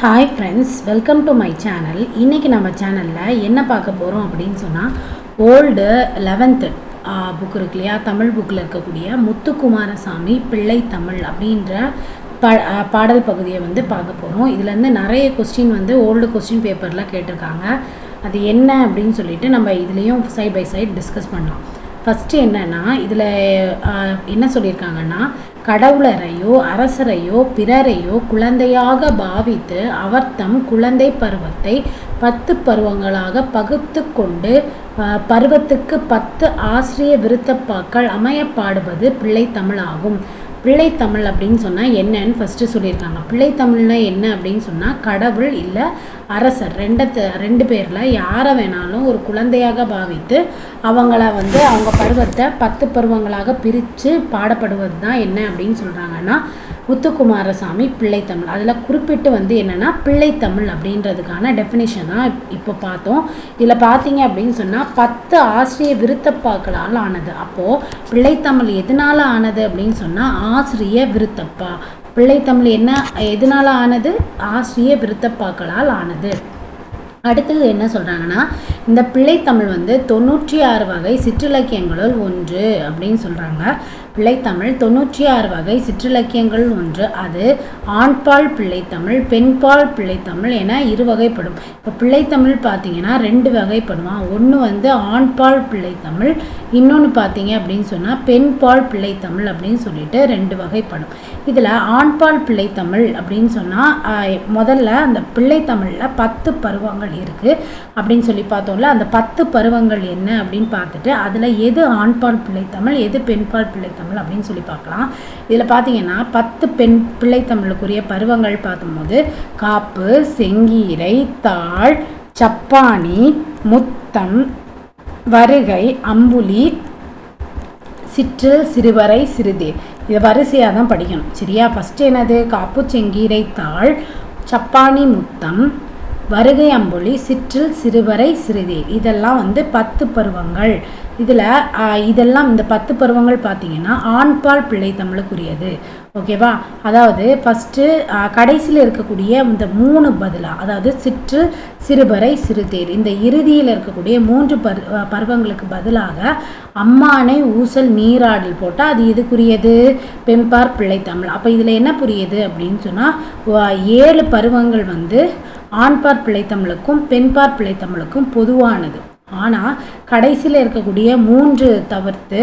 Hi friends welcome to my channel இன்றைக்கி நம்ம சேனலில் என்ன பார்க்க போகிறோம் அப்படின்னு சொன்னால் ஓல்டு லெவன்த்து புக் இருக்கு இல்லையா? தமிழ் புக்கில் இருக்கக்கூடிய முத்துக்குமாரசாமி பிள்ளை தமிழ் அப்படின்ற பா பாடல் பகுதியை வந்து பார்க்க போகிறோம் இதுலேருந்து நிறைய கொஸ்டின் வந்து ஓல்டு கொஸ்டின் பேப்பரில் கேட்டிருக்காங்க. அது என்ன அப்படின்னு சொல்லிட்டு நம்ம இதுலேயும் சைட் பை சைட் டிஸ்கஸ் பண்ணலாம். ஃபஸ்ட்டு என்னென்னா இதில் என்ன சொல்லியிருக்காங்கன்னா கடவுளரையோ அரசரையோ பிறரையோ குழந்தையாக பாவித்து அவர் தம் குழந்தை பருவத்தை பத்து பருவங்களாக பகுத்து கொண்டு அஹ், பருவத்துக்கு பத்து ஆசிரிய விருத்தப்பாக்கள் அமைய பாடுவது தமிழாகும். பிள்ளைத்தமிழ் அப்படின்னு சொன்னால் என்னன்னு ஃபஸ்ட்டு சொல்லியிருக்காங்க. பிள்ளைத்தமிழ்னா என்ன அப்படின்னு சொன்னால் கடவுள் இல்லை அரசர். ரெண்டத்து ரெண்டு பேரில் யாரை வேணாலும் ஒரு குழந்தையாக பாவித்து அவங்கள வந்து அவங்க பருவத்தை பத்து பருவங்களாக பிரித்து பாடப்படுவது தான் என்ன அப்படின்னு சொல்கிறாங்கன்னா முத்துக்குமாரசாமி பிள்ளைத்தமிழ் அதில் குறிப்பிட்டு வந்து என்னென்னா பிள்ளைத்தமிழ் அப்படின்றதுக்கான டெஃபினேஷன் தான் இப்போ பார்த்தோம். இதில் பார்த்தீங்க அப்படின்னு சொன்னால் பத்து ஆசிரிய விருத்தப்பாக்களால் ஆனது. அப்போது பிள்ளைத்தமிழ் எதனால் ஆனது அப்படின்னு சொன்னால் ஆசிரிய விருத்தப்பா. பிள்ளைத்தமிழ் என்ன எதனால் ஆனது? ஆசிரிய விருத்தப்பாக்களால் ஆனது. அடுத்தது என்ன சொல்கிறாங்கன்னா இந்த பிள்ளைத்தமிழ் வந்து தொண்ணூற்றி ஆறு வகை சிற்றிலக்கியங்களுள் ஒன்று அப்படின்னு சொல்கிறாங்க பிள்ளைத்தமிழ் தொண்ணூற்றி ஆறு வகை சிற்றிலக்கியங்கள் ஒன்று. அது ஆண்பால் பிள்ளைத்தமிழ் பெண்பால் பிள்ளைத்தமிழ் என இரு வகைப்படும் இப்போ பிள்ளைத்தமிழ் பார்த்தீங்கன்னா ரெண்டு வகைப்படுவான் ஒன்று வந்து ஆண்பால் பிள்ளைத்தமிழ் இன்னொன்று பார்த்தீங்க அப்படின்னு சொன்னால் பெண்பால் பிள்ளைத்தமிழ் அப்படின்னு சொல்லிட்டு ரெண்டு வகைப்படும். இதில் ஆண்பால் பிள்ளைத்தமிழ் அப்படின்னு சொன்னால் முதல்ல அந்த பிள்ளைத்தமிழில் பத்து பருவங்கள் இருக்குது அப்படின்னு சொல்லி பார்த்தோம் பார்த்தோம்ல அந்த பத்து பருவங்கள் என்ன அப்படின்னு பார்த்துட்டு அதில் எது ஆண்பால் பிள்ளைத்தமிழ் எது பெண்பால் பிள்ளைத்தமிழ் அப்படின்னு சொல்லி பார்க்கலாம். இதில் பார்த்தீங்கன்னா பத்து பெண் பிள்ளைத்தமிழுக்குரிய பருவங்கள் பார்க்கும்போது காப்பு செங்கீரை தாழ் சப்பானி முத்தம் வருகை அம்புலி சிற்று சிறுவரை சிறுதே. இதை வரிசையாக தான் படிக்கணும். சரியா? ஃபஸ்ட்டு என்னது? காப்பு செங்கீரை தாழ் சப்பானி முத்தம் வருகை அம்புலி சிற்றில் சிறுவரை சிறுதே. இதெல்லாம் வந்து பத்து பருவங்கள். இதில் இதெல்லாம் இந்த பத்து பருவங்கள் பார்த்தீங்கன்னா ஆண்பால் பிள்ளை தமிழுக்குரியது. ஓகேவா? அதாவது ஃபஸ்ட்டு கடைசியில் இருக்கக்கூடிய இந்த மூணு பதிலாக அதாவது சிற்று சிறுபறை சிறுதேர். இந்த இறுதியில் இருக்கக்கூடிய மூன்று பரு பருவங்களுக்கு பதிலாக அம்மானை ஊசல் நீராடல் போட்டால் அது எதுக்குரியது? பெண்பார் பிள்ளைத்தமிழ் அப்போ இதில் என்ன புரியுது அப்படின்னு சொன்னால் ஏழு பருவங்கள் வந்து ஆண்பார் பிழைத்தமிழுக்கும் பெண்பார் பிழைத்தமிழுக்கும் பொதுவானது. ஆனால் கடைசியில் இருக்கக்கூடிய மூன்று தவிர்த்து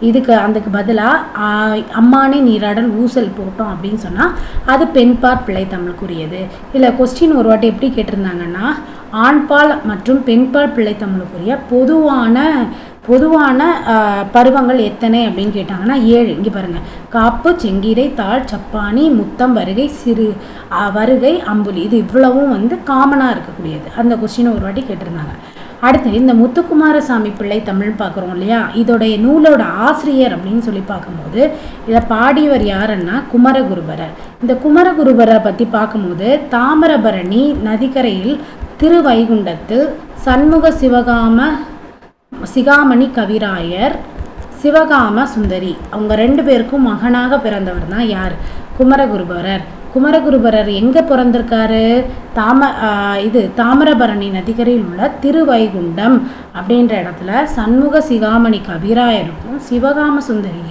இதுக்கு அதுக்கு பதிலாக அம்மானே நீராடல் ஊசல் போட்டோம் அப்படின்னு சொன்னால் அது பெண்பார் பிள்ளைத்தமிழுக்குரியது இல்லை கொஸ்டின் ஒரு வாட்டி எப்படி கேட்டிருந்தாங்கன்னா ஆண்பால் மற்றும் பெண்பால் பிள்ளைத்தமிழுக்குரிய பொதுவான பொதுவான பருவங்கள் எத்தனை அப்படின்னு கேட்டாங்கன்னா ஏழு. இங்கே பாருங்கள் காப்பு செங்கீரை தாழ் சப்பானி முத்தம் வருகை சிறு வருகை அம்புலி. இது இவ்வளவும் வந்து காமனாக இருக்கக்கூடியது. அந்த கொஸ்டினை ஒரு வாட்டி கேட்டிருந்தாங்க. அடுத்து இந்த முத்துக்குமாரசாமி பிள்ளை தமிழ் பார்க்குறோம் இல்லையா? இதோடைய நூலோட ஆசிரியர் அப்படின்னு சொல்லி பார்க்கும்போது இதை பாடியவர் யாருன்னா குமரகுருபரர். இந்த குமரகுருபரை பற்றி பார்க்கும்போது தாமிரபரணி நதிக்கரையில் திருவைகுண்டத்தில் சண்முக சிவகாம சிகாமணி கவிராயர் சிவகாம சுந்தரி. அவங்க ரெண்டு பேருக்கும் மகனாக பிறந்தவர் தான் யார்? குமரகுருபரர். குமரகுருபரர் எங்கே பிறந்திருக்காரு? தாம இது தாமிரபரணி நதிக்கரையில் உள்ள திருவைகுண்டம் அப்படின்ற இடத்துல சண்முக சிகாமணி கவிராயருக்கும் சிவகாம சுந்தரி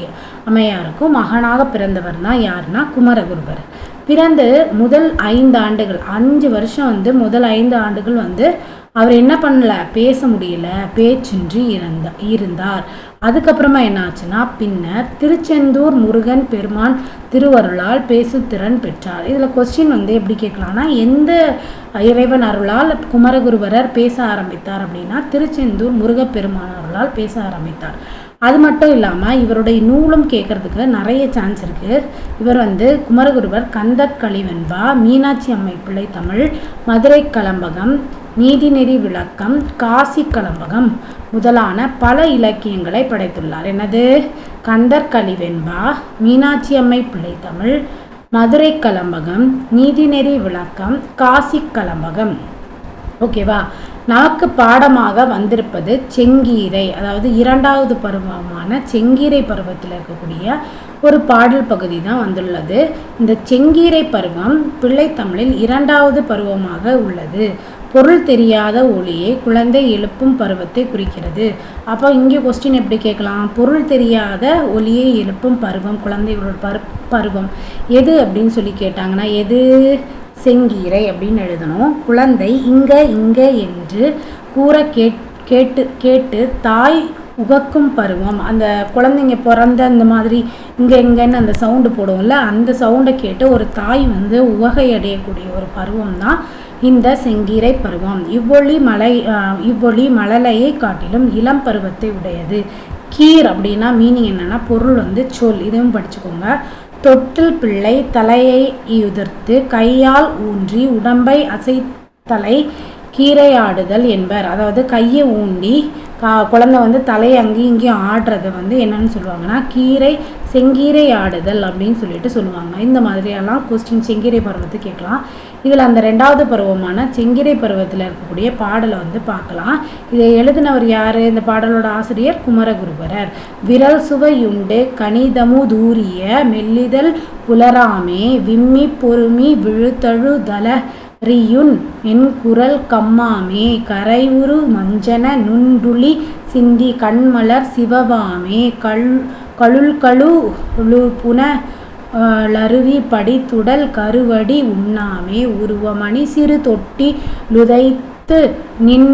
அம்மையாருக்கும் மகனாக பிறந்தவர் தான் யாருன்னா குமரகுருபரர். பிறந்து முதல் ஐந்து ஆண்டுகள் அஞ்சு வருஷம் வந்து முதல் ஐந்து ஆண்டுகள் வந்து அவர் என்ன பண்ணல? பேச முடியல. பேச்சின்றி இறந்த இருந்தார். அதுக்கப்புறமா என்ன ஆச்சுன்னா பின்னர் திருச்செந்தூர் முருகன் பெருமான் திருவருளால் பேசுத்திறன் பெற்றார். இதில் கொஸ்டின் வந்து எப்படி கேட்கலாம்னா எந்த இறைவன் அருளால் குமரகுருவரர் பேச ஆரம்பித்தார் அப்படின்னா திருச்செந்தூர் முருகப்பெருமான் அருளால் பேச ஆரம்பித்தார். அது மட்டும் இல்லாமல் இவருடைய நூலும் கேட்கறதுக்கு நிறைய சான்ஸ் இருக்குது இவர் வந்து குமரகுருவர் கந்தக்களிவெண்பா மீனாட்சி அம்மை பிள்ளை தமிழ் மதுரை கலம்பகம் நீதிநெறி விளக்கம் காசி கலம்பகம் முதலான பல இலக்கியங்களை படைத்துள்ளார். எனது கந்தர் கலிவெண்பா மீனாட்சி அம்மை பிள்ளை தமிழ் மதுரை கலம்பகம் நீதிநெறி விளக்கம் காசி கலம்பகம். ஓகேவா நமக்கு பாடமாக வந்திருப்பது செங்கீரை அதாவது இரண்டாவது பருவமான செங்கீரை பருவத்தில் இருக்கக்கூடிய ஒரு பாடல் பகுதி தான் வந்துள்ளது. இந்த செங்கீரை பருவம் பிள்ளைத்தமிழில் இரண்டாவது பருவமாக உள்ளது. பொருள் தெரியாத ஒளியே குழந்தை எழுப்பும் பருவத்தை குறிக்கிறது. அப்போ இங்கே கொஸ்டின் எப்படி கேட்கலாம்? பொருள் தெரியாத ஒளியை எழுப்பும் பருவம் குழந்தைகளோட பரு பருவம் எது அப்படின்னு சொல்லி கேட்டாங்கன்னா எது? செங்கீரை அப்படின்னு எழுதணும். குழந்தை இங்க இங்க என்று கூற கேட் கேட்டு கேட்டு தாய் உகக்கும் பருவம். அந்த குழந்தைங்க பிறந்த அந்த மாதிரி இங்கே இங்கேன்னு அந்த சவுண்டு போடுவோம்ல அந்த சவுண்டை கேட்டு ஒரு தாய் வந்து உவகை அடையக்கூடிய ஒரு பருவம் தான் இந்த செங்கீரை பருவம். இவ்வொளி மலை இவ்வொளி மழலையை காட்டிலும் இளம் பருவத்தை உடையது. கீர் அப்படின்னா மீனிங் என்னென்னா பொருள் வந்து சொல். இதுவும் படிச்சுக்கோங்க. தொட்டில் பிள்ளை தலையை உதிர்த்து கையால் ஊன்றி உடம்பை அசைத்தலை கீரையாடுதல் என்பர். அதாவது கையை ஊண்டி கா குழந்தை வந்து தலையை அங்கேயும் இங்கேயும் ஆடுறத வந்து என்னன்னு சொல்லுவாங்கன்னா கீரை செங்கீரை ஆடுதல் அப்படின்னு சொல்லிட்டு சொல்லுவாங்க. இந்த மாதிரியெல்லாம் கொஸ்டின் செங்கீரை பருவத்தை கேட்கலாம். இதில் அந்த ரெண்டாவது பருவமான செங்கிரை பருவத்தில் இருக்கக்கூடிய பாடலை வந்து பார்க்கலாம். இதை எழுதினவர் யார்? இந்த பாடலோட ஆசிரியர் குமரகுருபரர். விரல் சுவையுண்டு கணிதமுதூரிய மெல்லிதழ் புலராமே விம்மி பொறுமி விழுத்தழுதல ரியுன் என் குரல் கம்மாமே கரைவுரு மஞ்சன நுண்டுளி சிந்தி கண்மலர் சிவவாமே கல் கழுல்கழு புன லருவி படித்துடல் கருவடி உண்ணாமே. உருவமணி சிறு தொட்டி லுதைத்து நின்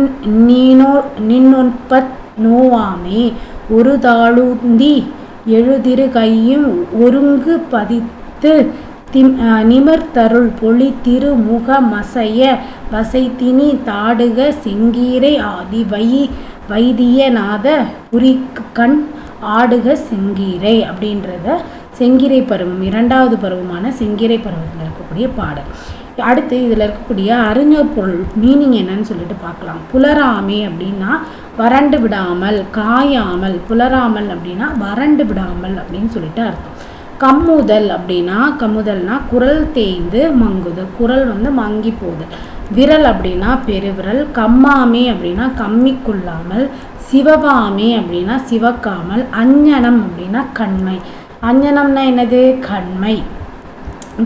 நீனோ நின்னொற்பத் நோவாமே. ஒரு தாளுந்தி எழுதிரு கையும் ஒருங்கு பதித்து திம் நிமிர்த்தருள் பொழி திருமுக மசைய வசைத்தினி தாடுக செங்கீரை ஆதி வை வைத்தியநாத புரிக்கண் ஆடுக செங்கீரை அப்படின்றத செங்கிரை பருவம் இரண்டாவது பருவமான செங்கிரை பருவத்தில் இருக்கக்கூடிய பாடல். அடுத்து இதில் இருக்கக்கூடிய அறிஞர் பொருள் மீனிங் என்னன்னு சொல்லிட்டு பார்க்கலாம். புலராமே அப்படின்னா வறண்டு விடாமல் காயாமல் புலராமல் அப்படின்னா வறண்டு விடாமல் அப்படின்னு சொல்லிட்டு அர்த்தம். கம்முதல் அப்படின்னா கம்முதல்னா குரல் தேய்ந்து மங்குதல். குரல் வந்து மங்கி போகுதல் விரல் அப்படின்னா பெருவிரல். கம்மாமே அப்படின்னா கம்மிக்குள்ளாமல். சிவபாமே அப்படின்னா சிவக்காமல். அஞ்ஞனம் அப்படின்னா கண்மை. அஞ்சனம்னா என்னது? கண்மை.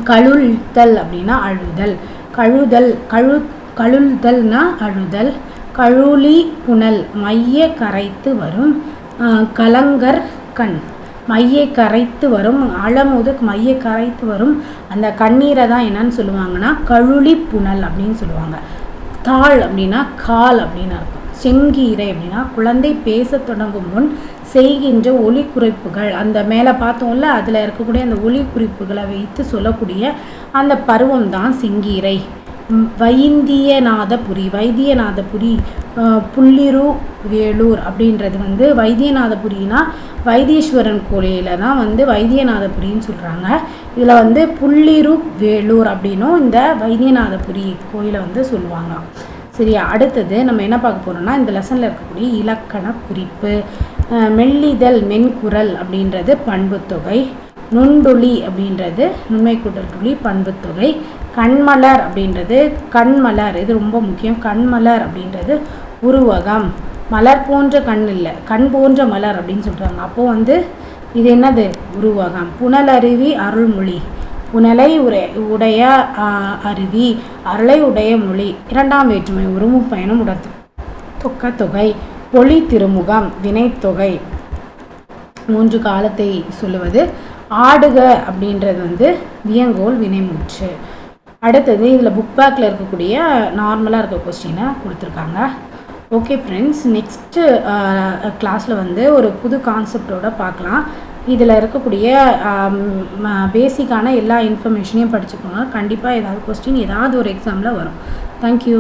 கழுழ்தல் அப்படின்னா அழுதல். கழுதல் கழு கழுழ்தல்னா அழுதல். கழுளி புனல் மைய கரைத்து வரும் கலங்கர் கண். மையை கரைத்து வரும் அழமுது மையை கரைத்து வரும். அந்த கண்ணீரை தான் என்னன்னு சொல்லுவாங்கன்னா கழுளி புனல் அப்படின்னு சொல்லுவாங்க. தாள் அப்படின்னா கால் அப்படின்னு அர்த்தம். செங்கீரை அப்படின்னா குழந்தை பேச தொடங்கும் முன் செய்கின்ற ஒலி குறிப்புகள். அந்த மேலே பார்த்தோம்ல அதில் இருக்கக்கூடிய அந்த ஒலி குறிப்புகளை வைத்து சொல்லக்கூடிய அந்த பருவம் தான் செங்கீரை. வைந்தியநாதபுரி வைத்தியநாதபுரி புள்ளிரு வேலூர் அப்படின்றது வந்து வைத்தியநாதபுரினா வைத்தீஸ்வரன் கோயிலில் தான் வந்து வைத்தியநாதபுரின்னு சொல்கிறாங்க இதில் வந்து புள்ளிரு வேலூர் அப்படின்னும் இந்த வைத்தியநாதபுரி கோயிலை வந்து சொல்லுவாங்க. சரியா அடுத்தது நம்ம என்ன பார்க்க போகிறோம்னா இந்த லெசனில் இருக்கக்கூடிய இலக்கண குறிப்பு மெல்லிதல் மென்குரல் அப்படின்றது பண்புத்தொகை நுண்டுளி அப்படின்றது நுண்மை கூட்டல் துளி பண்புத்தொகை கண்மலர் அப்படின்றது கண்மலர் இது ரொம்ப முக்கியம். கண்மலர் அப்படின்றது உருவகம். மலர் போன்ற கண் இல்லை கண் போன்ற மலர் அப்படின்னு சொல்கிறாங்க அப்போது வந்து இது என்னது? உருவகம். புனலருவி அருள்மொழி. புனலை உரை உடைய அருவி அருளை உடைய மொழி இரண்டாம் வேற்றுமை உருமு பயணம் உடத்து தொக்க தொகை பொலி திருமுகம் வினைத்தொகை மூன்று காலத்தை சொல்லுவது ஆடுக அப்படின்றது வந்து வியங்கோல் வினைமுற்று. அடுத்தது இதில் புக் பேக்கில் இருக்கக்கூடிய நார்மலாக இருக்க கொஸ்டினை கொடுத்துருக்காங்க. ஓகே ஃப்ரெண்ட்ஸ் நெக்ஸ்ட்டு கிளாஸில் வந்து ஒரு புது கான்செப்டோட பார்க்கலாம். இதில் இருக்கக்கூடிய பேசிக்கான எல்லா இன்ஃபர்மேஷனையும் படிச்சுக்கோங்க. கண்டிப்பாக ஏதாவது கொஸ்டின் ஏதாவது ஒரு எக்ஸாமில் வரும். தேங்க்யூ